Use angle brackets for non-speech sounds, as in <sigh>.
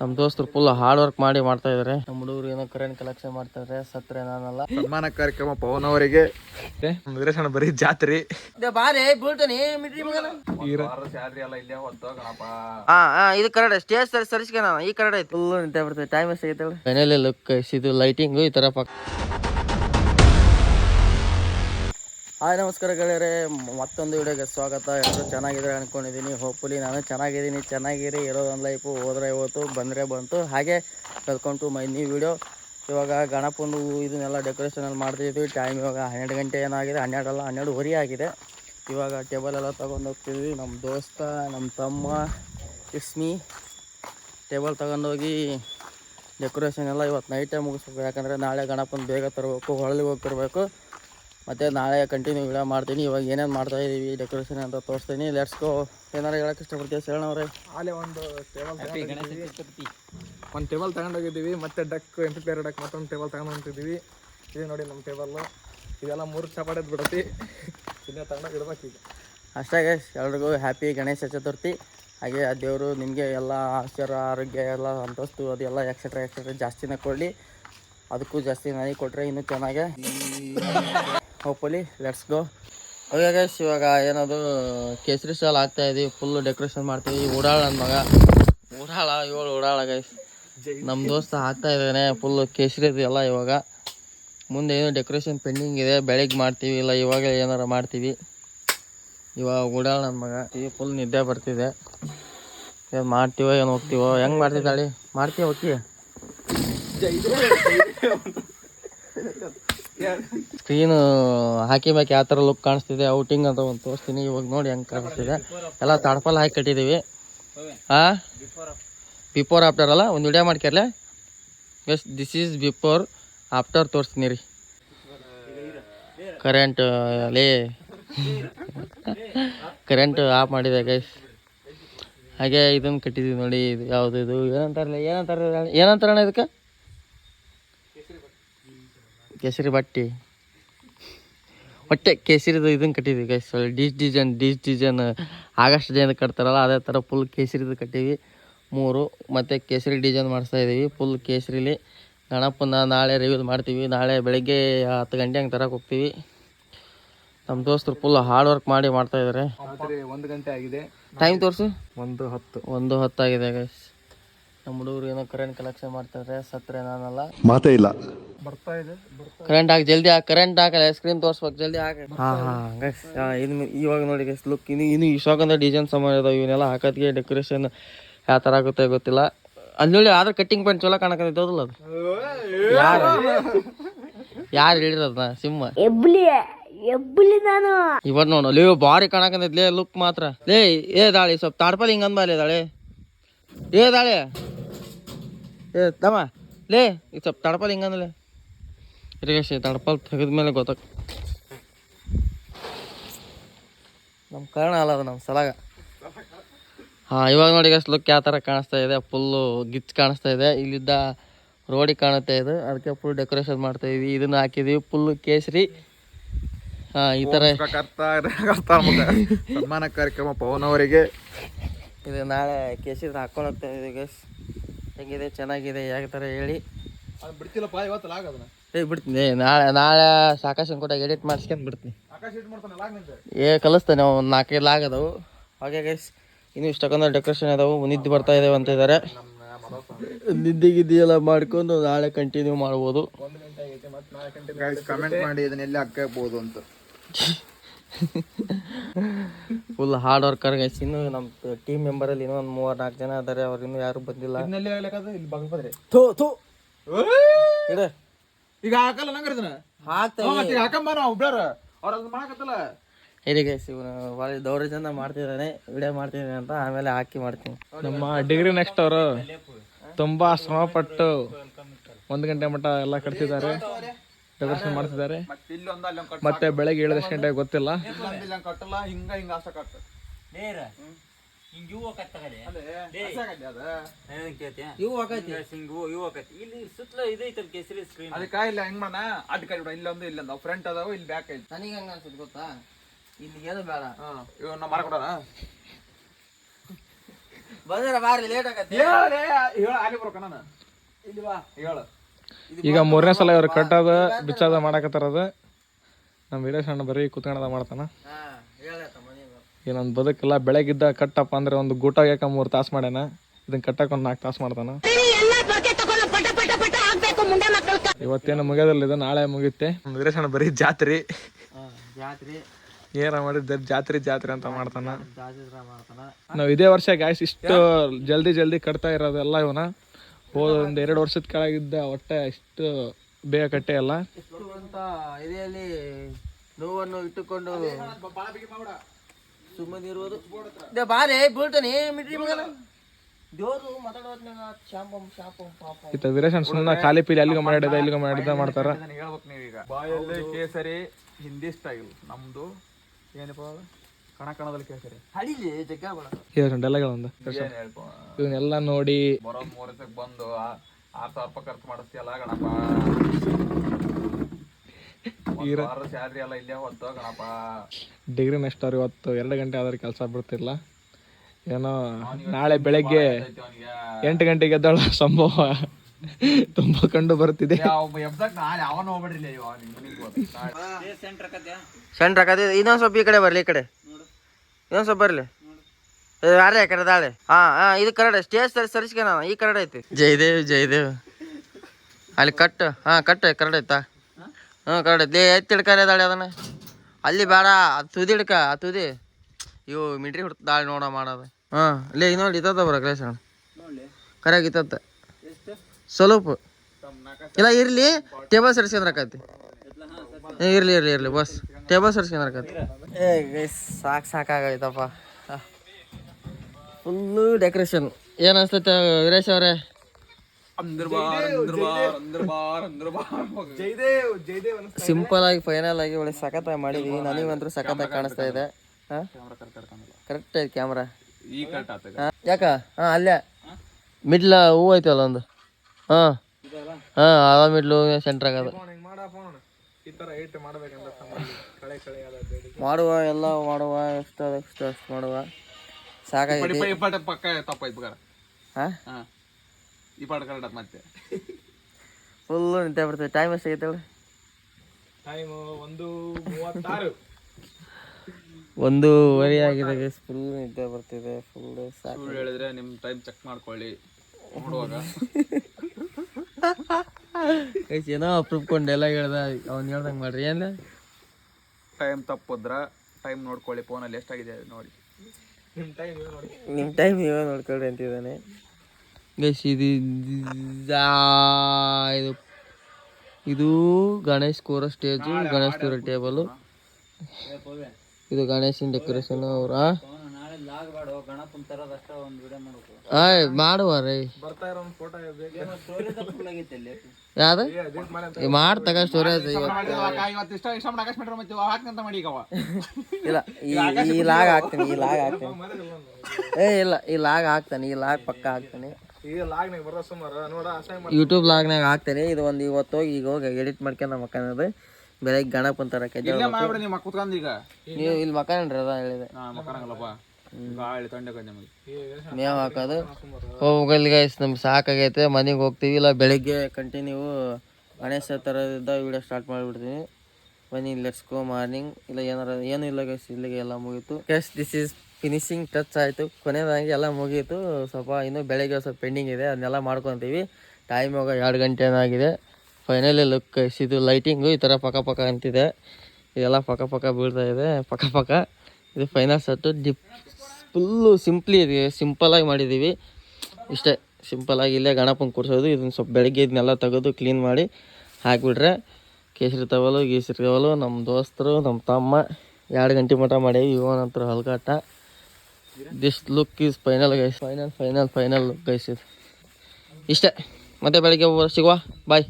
ನಮ್ಮ ದೋಸ್ತರು full hard work ಮಾಡಿ ಮಾಡ್ತಾ ಇದಾರೆ. ನಮ್ಮ ಹುಡುಗರು ಏನೋ ಕರೆಂಟ್ ಕಲೆಕ್ಷನ್ ಮಾಡ್ತಾ ಇದ್ರೆ ಸತ್ರೆ ನಾನಲ್ಲ. ಸನ್ಮಾನ ಕಾರ್ಯಕ್ರಮ ಪವನ್ ಅವರಿಗೆ. ವೀರೇಶಣ್ಣ ಬರೀ ಜಾತ್ರಿ. ಬಾರೆ ಬೀಳ್ತಾನೆ ಇದು ಕರೆಕ್ಟ್ ಸ್ಟೇಜ್ ಸರಿ ಸರಿಸ್ಕೆ ನಾನು ಈ ಕರೆಕ್ಟ್ ಐತಿ. ಫುಲ್ ನಿಂತ ಬರ್ತದೆ ಟೈಮ್ ಎಷ್ಟಾಗೈತೆ ಮನೇಲಿ ಲುಕ್ ಇದು ಲೈಟಿಂಗ್ ಈ ತರ ಪಕ್ಕ ಹಾಯ್, ನಮಸ್ಕಾರ ಗೆಳೆಯರೆ. ಮತ್ತೊಂದು ವಿಡಿಯೋಗೆ ಸ್ವಾಗತ. ಎಲ್ಲರೂ ಚೆನ್ನಾಗಿದ್ರೆ ಅನ್ಕೊಂಡಿದ್ದೀನಿ. ಹೋಪ್ಫುಲಿ ನಾನು ಚೆನ್ನಾಗಿದ್ದೀನಿ. ಚೆನ್ನಾಗಿರಿ ಇರೋದೊಂದು ಲೈಫು ಹೋದ್ರೆ ಇವತ್ತು ಬಂದರೆ ಬಂತು. ಹಾಗೆ ವೆಲ್ಕಮ್ ಮೈ ನ್ಯೂ ವಿಡಿಯೋ ಇವಾಗ ಗಣಪನ ಇದನ್ನೆಲ್ಲ ಡೆಕೋರೇಷನ್ ಎಲ್ಲ ಮಾಡ್ತಿದ್ವಿ. ಟೈಮ್ ಇವಾಗ ಹನ್ನೆರಡು ಗಂಟೆ ಏನಾಗಿದೆ? ಹನ್ನೆರಡಲ್ಲ ಹೊರಿ ಆಗಿದೆ. ಇವಾಗ ಟೇಬಲ್ ಎಲ್ಲ ತೊಗೊಂಡು ಹೋಗ್ತಿದ್ವಿ. ನಮ್ಮ ದೋಸ್ತ ನಮ್ಮ ತಮ್ಮ ಇಸ್ಮಿ ಟೇಬಲ್ ತೊಗೊಂಡೋಗಿ ಡೆಕೋರೇಷನ್ ಎಲ್ಲ ಇವತ್ತು ನೈಟೇ ಮುಗಿಸ್ಬೇಕು. ಯಾಕಂದರೆ ನಾಳೆ ಗಣಪನ ಬೇಗ ತರಬೇಕು ಹೊಳಲಿಗೆ ಹೋಗಿ ತರಬೇಕು ಮತ್ತು ನಾಳೆ ಕಂಟಿನ್ಯೂ ವಿಡಿಯೋ ಮಾಡ್ತೀನಿ. ಇವಾಗ ಏನೇನು ಮಾಡ್ತಾ ಇದೀವಿ ಡೆಕೋರೇಷನ್ ಅಂತ ತೋರಿಸ್ತೀನಿ. ಲೆಟ್ಸ್ ಗೋ ಏನಾರು ಹೇಳಕ್ಕೆ ಇಷ್ಟಪಡ್ತೀವಿ ಶರಣ ಅವರೇ? ಅಲ್ಲೇ ಒಂದು ಟೇಬಲ್ ಒಂದು ಟೇಬಲ್ ತಗೊಂಡೋಗಿದ್ದೀವಿ ಮತ್ತೆ ಡಕ್ ಎಂಟು ಪ್ಲೇರ್ ಡಕ್ ಮತ್ತೊಂದು ಟೇಬಲ್ ತಗೊಂಡು ಹೊಂಟಿದ್ದೀವಿ ಇದು ನೋಡಿ ನಮ್ಮ ಟೇಬಲ್ ಇದೆಲ್ಲ ಮೂರು ಚಪಾಟದ್ ಬಿಡತಿ. ಇದನ್ನ ತಗೊಂಡೋಗಿ ಇಡ್ಬೇಕು ಈಗ. ಅಷ್ಟೇ ಗೈಸ್ ಎಲ್ರಿಗೂ ಹ್ಯಾಪಿ ಗಣೇಶ ಚತುರ್ಥಿ. ಹಾಗೆ ಆ ದೇವರು ನಿಮಗೆ ಎಲ್ಲ ಆಶ್ಚರ್ಯ ಆರೋಗ್ಯ ಎಲ್ಲ ಅಂತಸ್ತು ಅದೆಲ್ಲ ಎಕ್ಸೆಟ್ರಾ ಎಕ್ಸೆಟ್ರಾ ಜಾಸ್ತಿನೇ ಕೊಡಲಿ. ಅದಕ್ಕೂ ಜಾಸ್ತಿ ನನಗೆ ಕೊಟ್ಟರೆ ಇನ್ನೂ ಚೆನ್ನಾಗೆ. Hopefully let's go okay guys ಇವಾಗ ಏನದು ಕೇಸರಿ ಸ್ಟಾಲ್ ಆಗ್ತಾ ಇದೀವಿ. ಫುಲ್ ಡೆಕೋರೇಷನ್ ಮಾಡ್ತೀವಿ. ಉಡಾಳ ನನ್ನ ಮಗ. ಉಡಾಳ ಏಳು ಉಡಾಳ ಗೈಸ್ ನಮ್ಮ ದೋಸ್ತ ಆಗ್ತಾ ಇದ್ದಾನೆ. ಫುಲ್ ಕೇಸರಿ ಎಲ್ಲ ಇವಾಗ. ಮುಂದೆ ಏನು ಡೆಕೋರೇಷನ್ ಪೆಂಡಿಂಗ್ ಇದೆ. ಬೆಳಗ್ಗೆ ಮಾಡ್ತೀವಿ. ಇಲ್ಲ, ಇವಾಗ ಏನಾರ ಮಾಡ್ತೀವಿ. ಇವಾಗ ಉಡಾಳ ನನ್ನ ಮಗ. ಈ ಫುಲ್ ನಿದ್ದೆ ಬರ್ತಿದೆ. ಏನು ಮಾಡ್ತೀವೋ, ಏನು ಹೋಗ್ತೀವೋ. ಹೆಂಗೆ ಮಾಡ್ತಿದ್ದಾಳೆ ಮಾಡ್ತೀವಿ ಹೋಗಿ ಸ್ಕ್ರೀನ್ ಹಾಕಿ ಮ್ಯಾಕೆ ಯಾವ ಥರ ಲುಕ್ ಕಾಣಿಸ್ತಿದೆ ಔಟಿಂಗ್ ಅಂತ ಒಂದು ತೋರಿಸ್ತೀನಿ, ಇವಾಗ ನೋಡಿ ಹೆಂಗೆ ಕಾಣಿಸ್ತಿದೆ. ಎಲ್ಲ ತಡಪಲ್ ಹಾಕಿ ಕಟ್ಟಿದ್ದೀವಿ ಹಾಂ ಬಿಫೋರ್ ಆಫ್ಟರ್ ಅಲ್ಲ? ಒಂದು video ಮಾಡ್ಕ್ಯಾರಲ್ಲ yes this is before after ತೋರಿಸ್ತೀನಿ ರೀ. ಕರೆಂಟ್ ಲೇ. ಕರೆಂಟ್ ಆಫ್ ಮಾಡಿದೆ ಗೈಸ್ ಹಾಗೆ ಇದನ್ನು ಕಟ್ಟಿದ್ದೀವಿ ನೋಡಿ, ಇದು ಯಾವುದು ಇದು? ಏನಂತಾರಲ್ಲ ಏನಂತಾರ ಏನಂತಾರಣ್ಣ ಇದಕ್ಕೆ? ಕೇಸರಿ ಬಟ್ಟೆ. ಹೊಟ್ಟೆ ಕೇಸರಿದು ಇದನ್ನು ಕಟ್ಟಿದ್ವಿ guys dis design dis design August ಜನ ಕಟ್ತಾರಲ್ಲ ಅದೇ ಥರ ಫುಲ್ ಕೇಸರಿದು ಕಟ್ಟಿವಿ ಮೂರು ಮತ್ತು ಕೇಸರಿ ಡಿಸೈನ್ ಮಾಡಿಸ್ತಾ ಇದ್ದೀವಿ ಫುಲ್ ಕೇಸರಿಲಿ. ಗಣಪನ ನಾಳೆ ರಿವೀಲ್ ಮಾಡ್ತೀವಿ ನಾಳೆ ಬೆಳಗ್ಗೆ ಹತ್ತು ಗಂಟೆ ಹಂಗೆ ತರಕ್ಕೆ ಹೋಗ್ತೀವಿ. ನಮ್ಮ ದೋಸ್ತರು ಫುಲ್ ಹಾರ್ಡ್ ವರ್ಕ್ ಮಾಡಿ ಮಾಡ್ತಾ ಇದ್ದಾರೆ ಒಂದು ಗಂಟೆ ಆಗಿದೆ. ಟೈಮ್ ತೋರಿಸು. ಒಂದು ಹತ್ತು. ಒಂದು ಹೊತ್ತಾಗಿದೆ ಗೈಸ್ ನಮ್ಮ ಹುಡುಗರು ಏನೋ ಕರೆಂಟ್ ಕಲೆಕ್ಷನ್ ಮಾಡ್ತಾರೆ ಸತ್ರೆ ನಾನಲ್ಲ. ಮಾತೇ ಇಲ್ಲ. ಬರ್ತಾ ಇದೆ ಕರೆಂಟ್ ಹಾಕಿ ಜಲ್ದಿ ಹಾಕಿ ಕರೆಂಟ್ ಹಾಕಲ್ಲ ಸ್ಕ್ರೀನ್ ತೋರಿಸ್ಬೇಕು ಜಲ್ದಿ ಹಾಕಿ. ಹಾಂ ಹಾಂ ಗೈಸ್ ಇನ್ನು ಇವಾಗ ನೋಡಿ ಗೈಸ್ ಲುಕ್ ಇನ್ನು ಇನ್ನು ಇಷ್ಟೊಂದು ಡಿಸೈನ್ ಸಮಾನ ಇದಾವೆ. ಇವನ್ನೆಲ್ಲ ಹಾಕೋದಕ್ಕೆ ಡೆಕೋರೇಷನ್ ಯಾವ ಥರ ಆಗುತ್ತೆ ಗೊತ್ತಿಲ್ಲ. ಅಲ್ಲಿ ನೋಡಿ ಆದ್ರೆ ಕಟ್ಟಿಂಗ್ ಪಾಯಿಂಟ್ ಚಲೋ ಕಾಣಕತ್ತೈತೆ ಹೌದಲ್ಲ ಅದು? ಯಾರು? ಯಾರು ಹೇಳಿರೋದ ಸಿಂಹ? ಇವತ್ತು ನೋಡು ಲೇ ಭಾರಿ ಕಾಣಕತ್ತೈತಿ ಲೇ ಲುಕ್ ಮಾತ್ರ. ಲೇ ಏ ದಾಳಿ ಸ್ವಲ್ಪ ತಾಡ್ಪಲ್ ಹಿಂಗೆ ಅಂದ್ಬಾಲೆ ದಾಳಿ. ಏ, ದಾಳೆ. ಏ, ತಮ್ಮ. ಲೇ, ಈಗ ಸ್ವಲ್ಪ ತಡಪಲ್ ಹಿಂಗಂದಲೆ ಇರಿಗೇಶ್ ತಡಪಲ್ ತೆಗೆದ್ಮೇಲೆ ಗೊತ್ತಾಗ ನಮ್ಮ ಕಾರಣ ಅಲ್ಲ ಅದು ನಮ್ಮ ಸಲಾಗ. ಹಾಂ, ಇವಾಗ ನೋಡಿ ಅಷ್ಟು ಲುಕ್ ಯಾವ ಥರ ಕಾಣಿಸ್ತಾ ಇದೆ. ಫುಲ್ಲು ಗಿಚ್ ಕಾಣಿಸ್ತಾ ಇದೆ. ಇಲ್ಲಿದ್ದ ರೋಡಿ ಕಾಣುತ್ತೆ ಇದು. ಅದಕ್ಕೆ ಫುಲ್ ಡೆಕೋರೇಷನ್ ಮಾಡ್ತಾ ಇದೀವಿ. ಇದನ್ನ ಹಾಕಿದೀವಿ. ಫುಲ್ ಕೇಸರಿ. ಹಾಂ, ಈ ಥರ <laughs> ಸನ್ಮಾನ ಕಾರ್ಯಕ್ರಮ ಪವನ್ ಅವರಿಗೆ. ಇದು ನಾಳೆ ಕೇಸಿದ್ರೆ ಇದೀವಿ ಗಸ್ ಹೆಂಗಿದೆ ಚೆನ್ನಾಗಿದೆ ಯಾವ ಥರ ಹೇಳಿ. ಬಿಡ್ತಿಲ್ಲಪ್ಪ ಆಗದನ್ನ ಏ ಬಿಡ್ತೀನಿ. ನಾಳೆ ನಾಳೆ ಸಾಕಷ್ಟು ಕೂಡ ಎಡಿಟ್ ಮಾಡಿಸ್ಕೊಂಡು ಬಿಡ್ತೀನಿ. ಆಕಾಶ ಇಟ್ ಮಾಡ್ತಾನೆ ಲಾಗ್ ನಿಂತೆ. ಏ ಕಲಿಸ್ತಾನೆ ಒಂದು ನಾಲ್ಕೈದು ಲಾಗ್ ಅದಾವು. ಹಾಗೆ ಗೈಸ್ ಇನ್ನು ಇಷ್ಟಕ್ಕೊಂದು ಡೆಕೋರೇಷನ್ ಅದಾವು. ನಿದ್ದೆ ಬರ್ತಾ ಇದಾವೆ ಅಂತ ಇದ್ದಾರೆ ನಿದ್ದೆ ಗಿದ್ದೆಲ್ಲ ಮಾಡ್ಕೊಂಡು ನಾಳೆ ಕಂಟಿನ್ಯೂ ಮಾಡ್ಬೋದು. ಒಂದು ಗಂಟೆ ಆಗೈತೆ ಮತ್ತೆ ನಾಲ್ಕು ಗಂಟೆ ಕಮೆಂಟ್ ಮಾಡಿ ಇದನ್ನೆಲ್ಲ ಹಾಕಬಹುದು ಅಂತ. <laughs> ಫುಲ್ ಹಾರ್ಡ್ ವರ್ಕರ್ ಗೈಸ್ ಇನ್ನು ನಮ್ಮ ಟೀಮ್ ಮೆಂಬರಲ್ಲಿ ಇನ್ನೂ ಒಂದು ಮೂವರು ನಾಲ್ಕು ಜನ ಅದಾರೆ ಅವ್ರು ಇನ್ನೂ ಯಾರು ಬಂದಿಲ್ಲ. ಇದನ್ನೆಲ್ಲಿ ಆಗ್ಲಿಕ್ಕದ ಇಲ್ಲಿ ಬಾಗಿಲು ಬಂದ್ರಿ ಥೂ ಥೂ. ಇಡು. ಈಗ ಹಾಕಲ್ಲ ಇದನ್ನ ಹಾಕಂಬ ನಾವು ಅವ್ರ ಅದನ್ನ ಮಾಡಕತ್ತಲ್ಲ. ಹೇಳಿ ಗೈಸ್ ಇವನು ಭಾಳ ದೌರ್ಜನ್ಯ ಮಾಡ್ತಿದ್ದಾನೆ ವಿಡಿಯೋ ಮಾಡ್ತಿದ್ದಾನೆ ಅಂತ ಆಮೇಲೆ ಹಾಕಿ ಮಾಡ್ತೀನಿ. ನಮ್ಮ ಡಿಗ್ರಿ ನೆಕ್ಸ್ಟ್ ಅವರು. ತುಂಬಾ ಶ್ರಮ ಪಟ್ಟು ಒಂದು ಗಂಟೆ ಮಟ್ಟ ಎಲ್ಲ ಕಟ್ತಿದ್ದಾರೆ. ಡೆಕೋರೇಷನ್ ಮಾಡ್ತಿದ್ದಾರೆ ಮತ್ತೆ ಬೆಳಗ್ಗೆ ಏಳು ಗಂಟೆ ಗೊತ್ತಿಲ್ಲ. ಕಟ್ಟಲ್ಲ ಹಿಂಗ ಹಿಂಗ ಇವು ಹಾಕೈತಿ ಅದಕ್ಕೆ ಇಲ್ಲ ಹೆಂಗ್ ಮಾಡ ಅಡ್ ಕೈ ಬಿಡ ಇಲ್ಲೊಂದು ಇಲ್ಲೊಂದು ಫ್ರಂಟ್ ಅದಾವ ಇಲ್ಲಿ ಬ್ಯಾಕ್ ಐತಿ. ನನಗೆ ಹಂಗ ಅನ್ಸುತ್ತೆ ಗೊತ್ತಾ? ಇಲ್ಲಿ ಏನು ಬೇಡ. ಇವ್ ನಾ ಬಂದ್ರ ಬಾರಿ ಲೇಟ್ ಆಗತ್ತೆ. ಹೇಳ ಅಲ್ಲಿ ಬರ್ಕ ನಾನು. ಇಲ್ಲಿ ಬಾ. ಹೇಳು. ಈಗ ಮೂರನೇ ಸಲ ಇವ್ರು ಕಟ್ಟದ ಬಿಚ್ಚದ ಮಾಡಕತ್ತಾರದ. ನಮ್ಮ ವೀರೇಶ್ ಅಣ್ಣ ಬರೀ ಕುತ್ಕೊಂಡದ ಮಾಡ್ತಾನ. ಈಗ ನನ್ ಮನೆ ಬೆಳಗ್ಗಿದ್ದ ನನ್ನ ಬದುಕಿಲ್ಲ ಬೆಳಗಿದ್ದ ಕಟ್ಟಪ್ಪ ಅಂದ್ರೆ ಒಂದು ಗೂಟಾಗ್ಯಾಕ ಮೂರು ತಾಸು ಮಾಡ್ಯಾನ? ಇದನ್ನ ಕಟ್ಟಕ್ಕೆ ಒಂದ್ ನಾಲ್ಕು ತಾಸು ಮಾಡ್ತಾನ. ಇವತ್ತೇನು ಮುಗಿಯೋದಿಲ್ಲ ಇದು ನಾಳೆ ಮುಗಿಯುತ್ತೆ. ನಮ್ಮ ವೀರೇಶ್ ಅಣ್ಣ ಬರೀ ಜಾತ್ರೆ. ಹಾ ಜಾತ್ರೆ. ಏನ ಮಾಡಿದ್ದ? ಜಾತ್ರೆ ಜಾತ್ರೆ ಅಂತ ಮಾಡ್ತಾನ. ಜಾತ್ರೆ ಮಾಡ್ತಾನ. ನಾವು ಇದೇ ವರ್ಷ ಗ್ಯಾಸ್ ಇಷ್ಟು ಜಲ್ದಿ ಜಲ್ದಿ ಕಟ್ತಾ ಇರೋದೆಲ್ಲ ಇವನ. ಒಂದು ಎರಡು ವರ್ಷದ ಕೆಳಗಿದ್ದ ಹೊಟ್ಟೆ ಅಷ್ಟು ಬೇಗ ಕಟ್ಟೆ ಅಲ್ಲ. ಇದೆಯಲ್ಲಿ ನೋವನ್ನು ಇಟ್ಟುಕೊಂಡು ಸುಮ್ಮನಿರುವುದು ಇದೆ ಬಾರೆ ಬೀಳ್ತಾನೆ ದೇವ್ರು ಮಾತಾಡೋದ್ನಾಗ ಶಾಂಪಂ ಶಾಪಂ ಪಾಪ. ಇತ್ತ ವೀರೇಶನ್ ಸುಮ್ಮನೆ ಖಾಲಿ ಪೀಲಿ ಅಲ್ಲಿಗೆ ಮಾಡಿದ ಇಲ್ಲಿಗೆ ಮಾಡಿದ ಮಾಡ್ತಾರ. ಹೇಳ್ಬೇಕು ನೀವೀಗ. ಬಾಯಲ್ಲಿ ಕೇಸರಿ ಹಿಂದಿ ಸ್ಟೈಲ್ ನಮ್ದು ಏನಪ್ಪ? ಕಣ ಕಣದಲ್ಲಿ ಕೇಳ್ತೀರಿ. ಹಳಿಲಿ ಜಗ್ಗ ಬೇಡ. ವೀರೇಶನ್ ಏನ್ ಹೇಳ್ಕೊ? ಇವನ್ನೆಲ್ಲ ನೋಡಿ. ಬರೋದ್ ಮೂರ್ ದಿವಸಕ್ಕೆ ಬಂದು ಆ- ಆರ್ ಸಾವಿರ ರೂಪಾಯಿ ಖರ್ಚು ಮಾಡಿಸ್ತೀಯಲ್ಲ ಗಣಪ ಒಂದ್ ವಾರ ಸ್ಯಾಲ್ರಿ ಎಲ್ಲ ಇಲ್ಲೇ ಹೊತ್ತು ಗಣಪ ಡಿಗ್ರಿ ನೆಕ್ಸ್ಟ್ ಅವ್ರು ಇವತ್ತು ಎರಡು ಗಂಟೆ ಆದ್ರೆ ಕೆಲಸ ಬಿಡ್ತಿಲ್ಲ ಏನೋ ನಾಳೆ ಬೆಳಗ್ಗೆ ಐತಿ ಅವ್ನಿಗೆ. ಎಂಟು ಗಂಟೆಗೆ ಎದ್ದಾಳ ಸಂಭವ. ತುಂಬಾ ಕಂಡು ಬರ್ತಿದೆ ಎಬ್ಸಕ್ ನಾಳೆ ಅವನು ಹೋಗ್ಬಿಡ್ರಿಲ್ಲ ಇವ ನಿಮ್ ಮನಿಗ್ ಹೋದ. ನಾಳೆ. ಸೆಂಟ್ರ್ ಹಾಕದೆ ಇನ್ನೊಂದ್ ಸ್ವಲ್ಪ ಈ ಕಡೆ ಬರ್ಲಿ ಈ ಕಡೆ. ಇನ್ನೊಂದ್ ಸ್ವಲ್ಪ ಬರ್ಲಿ. ಯಾರೇ ಕಡೆ ದಾಳೆ? ಹಾ ಹಾ ಇದು ಕರಡ ಸ್ಟೇಜ್ ಸರಿ ಸರಿಸ್ಕೆ ನಾನು ಈ ಕರಡ ಐತಿ. ಜಯದೇವ್ ಜಯದೇವ್. ಅಲ್ಲಿ ಕಟ್ ಹಾ ಕಟ್ ಕರಡ ಐತಾ? ಹ್ಞೂ ಕರಡ ಐತಿ. ಎತ್ತಿ ಹಿಡ್ಕರೆ ದಾಳೆ ಅದನ್ನ. ಅಲ್ಲಿ ಬೇಡ ಅದು ತುದಿ ಹಿಡ್ಕ ಆ ತುದಿ. ಇವು ಮಿಟ್ರಿ ಹುಡ್ತ ದಾಳಿ ನೋಡ ಮಾಡೋದು. ಹಾಂ ಲೇ ನೋಡಿ ಇತ್ತ ಬರ ಕ್ಲೇಶ ಕರೆಕ್ ಇತ್ತ ಸ್ವಲ್ಪ ಇಲ್ಲ ಇರ್ಲಿ ಟೇಬಲ್ ಸರಿಸ್ಕೊಂಡ್ರಕತಿ ಇರ್ಲಿ ಇರ್ಲಿ ಇರ್ಲಿ ಬಸ್ ಟೇಬಲ್ ಸರಿಸ್ಕೊಂಡ್ರಕತಿ ಏ ಸಾಕು ಸಾಕಾಗೈತಪ್ಪ. ಫುಲ್ಲು ಡೆಕೋರೇಷನ್ ಏನು ಅನ್ಸ್ತೈತೆ ವೀರೇಶ್ ಅವರೇ? ಸಿಂಪಲ್ ಆಗಿ ಫೈನಲ್ ಆಗಿ ಒಳ್ಳೆ ಸಖತ್ತಾಗಿ ಮಾಡಿದ್ವಿ. ನನಗಂತೂ ಸಖತ್ತಾಗಿ ಕಾಣಿಸ್ತಾ ಇದೆ. ಹಾಂ? ಕರೆಕ್ಟ್ ಐತೆ ಕ್ಯಾಮ್ರಾ ಯಾಕ? ಹಾಂ ಅಲ್ಲೇ. ಮಿಡ್ಲ ಹೂ ಐತಲ್ಲ ಒಂದು? ಹಾಂ. ಹಾಂ ಅದ ಮಿಡ್ಲು ಸೆಂಟ್ರ್ ಆಗೋದು ಈ ತರ ಏಟ್ ಮಾಡ್ಬೇಕಂತ ಕಳೆ ಕಳೆ ಮಾಡುವ ಎಲ್ಲ ಮಾಡುವ ಎಷ್ಟು ಅಷ್ಟು ಅಷ್ಟು ಮಾಡುವ. ಸಾಕಾಗಿದೆ. ಪಕ್ಕ ತಪ್ಪಾಯ್ತು ಬಗಾರ ಹಾಂ? ಕರೆಕ್ಟ್ ಮತ್ತೆ. ಫುಲ್ಲು ನಿಂತೆ ಬಿಡ್ತದೆ. ಟೈಮ್ ಎಷ್ಟು ಹೇಳಿ? ಟೈಮ್ ಒಂದು ಮೂವತ್ತಾರು. ಒಂದೂವರೆ ಆಗಿದೆ ಫುಲ್ ನಿದ್ದೆ ಬರ್ತಿದೆ. ಫುಲ್ ಸಾಕು ಸುಳ್ಳು ಹೇಳಿದ್ರೆ ನಿಮ್ ಟೈಮ್ ಚೆಕ್ ಮಾಡ್ಕೊಳ್ಳಿ. ನೋಡುವಾಗ. ಗೈಸ್ ಏನೋ ಅಪ್ರೂಪ್ಕೊಂಡು ಎಲ್ಲ ಹೇಳ್ದ. ಅವ್ನು ಹೇಳ್ದಂಗೆ ಮಾಡ್ರಿ. ಏನ? ಟೈಮ್ ತಪ್ಪಿದ್ರ ಟೈಮ್ ನೋಡ್ಕೊಳ್ಳಿ ಫೋನಲ್ಲಿ ಎಷ್ಟಾಗಿದೆ ನೋಡಿ. ನಿಮ್ ಟೈಮ್ ನೋಡಿ. ನಿಮ್ಮ ಟೈಮ್ ನೀವೇ ನೋಡ್ಕೊಳ್ರಿ ಅಂತಿದ್ದಾನೆ. ಗೈಸ್ ಇದು ಇದು ಇದು ಗಣೇಶ್ ಕೂರೋ ಸ್ಟೇಜು ಗಣೇಶ್ ಕೂರೋ ಟೇಬಲು ಇದು ಗಣೇಶನ್ ಡೆಕೋರೇಷನ್ ಅವ್ರ ಆಯ್ ಮಾಡುವ ರೀ. ಯಾವ್ದು? ಸ್ಟೋರೇಜ್ ಇಲ್ಲ ಈ ಲಾಗ್ ಹಾಕ್ತೀನಿ ಈ ಲಾಗ್ ಹಾಕ್ತೀನಿ. ಏ ಇಲ್ಲ ಈ ಲಾಗ್ ಹಾಕ್ತಾನೆ ಈ ಲಾಗ್ ಪಕ್ಕ ಹಾಕ್ತಾನೆ. ಯೂಟ್ಯೂಬ್ ಲಾಗ್ನಾಗ ಹಾಕ್ತೇನೆ ಇದು ಒಂದು ಇವತ್ತು ಹೋಗಿ ಈಗ ಹೋಗಿ ಎಡಿಟ್ ಮಾಡ್ಕೊಂಡು ಮಕ್ಕನದು ಬೆಳಗ್ಗೆ ಗಣಪನ್ ತರ ಕೆಜ ಇಲ್ಲೇ ಮಾಡ್ಬಿಡಿ ನೀವು ಇಲ್ಲಿ ಮಕ್ಕಳ ಅದ ಹೇಳಿದೆ. ಗಾಳಿ ಮೇವ್ ಹಾಕೋದು. ಹೋಗಲ್ಲಿ ಗೈಸ್ ನಮ್ಗೆ ಸಾಕಾಗೈತೆ. ಮನೆಗೆ ಹೋಗ್ತೀವಿ. ಇಲ್ಲ, ಬೆಳಿಗ್ಗೆ ಕಂಟಿನ್ಯೂ ಗಣೇಶ ಥರದಿಂದ ವಿಡಿಯೋ ಸ್ಟಾರ್ಟ್ ಮಾಡಿಬಿಡ್ತೀನಿ. ಬನ್ನಿ ಲೆಟ್ಸ್ ಗೋ ಮಾರ್ನಿಂಗ್ ಇಲ್ಲ, ಏನಾರ, ಏನೂ ಇಲ್ಲ ಗೈಸ್ ಇಲ್ಲಿಗೆ ಎಲ್ಲ ಮುಗೀತು. Guys this is finishing touch ಆಯಿತು. ಕೊನೆದಾಗಿ ಎಲ್ಲ ಮುಗೀತು. ಸ್ವಲ್ಪ ಇನ್ನೂ ಬೆಳಗ್ಗೆ ಸ್ವಲ್ಪ ಪೆಂಡಿಂಗ್ ಇದೆ. ಅದನ್ನೆಲ್ಲ ಮಾಡ್ಕೊತೀವಿ. ಟೈಮ್ ಹೋಗೋ ಎರಡು ಗಂಟೆ ಏನಾಗಿದೆ. ಫೈನಲಿ ಲುಕ್ ಇದು ಲೈಟಿಂಗು ಈ ಥರ ಪಕ್ಕ ಪಕ್ಕ ಅಂತಿದೆ. ಇದೆಲ್ಲ ಪಕ್ಕ ಪಕ್ಕ ಬೀಳ್ತಾ ಇದೆ. ಪಕ್ಕ ಪಕ್ಕ. ಇದು final set dip full simply ಇದೆ ಸಿಂಪಲಾಗಿ ಮಾಡಿದ್ದೀವಿ. ಇಷ್ಟೇ ಸಿಂಪಲಾಗಿ ಇಲ್ಲೇ ಗಣಪನ ಕೂರಿಸೋದು ಇದನ್ನ ಸ್ವಲ್ಪ ಬೆಳಗ್ಗೆ ಇದನ್ನೆಲ್ಲ ತೆಗೆದು ಕ್ಲೀನ್ ಮಾಡಿ ಹಾಕಿಬಿಟ್ರೆ ಕೇಸರಿ ತವಲು, ಗೀಸರಿ ತವಲು ನಮ್ಮ ದೋಸ್ತರು ನಮ್ಮ ತಮ್ಮ, ಎರಡು ಗಂಟೆ ಮಟ ಮಾಡೇವಿ ಇವನ್ ಹತ್ರ ಹಲ್ಕಾಟ this look is final guys final final final look guys ಇದು. ಇಷ್ಟೇ. ಮತ್ತೆ ಬೆಳಗ್ಗೆ ಸಿಗುವ. ಬಾಯ್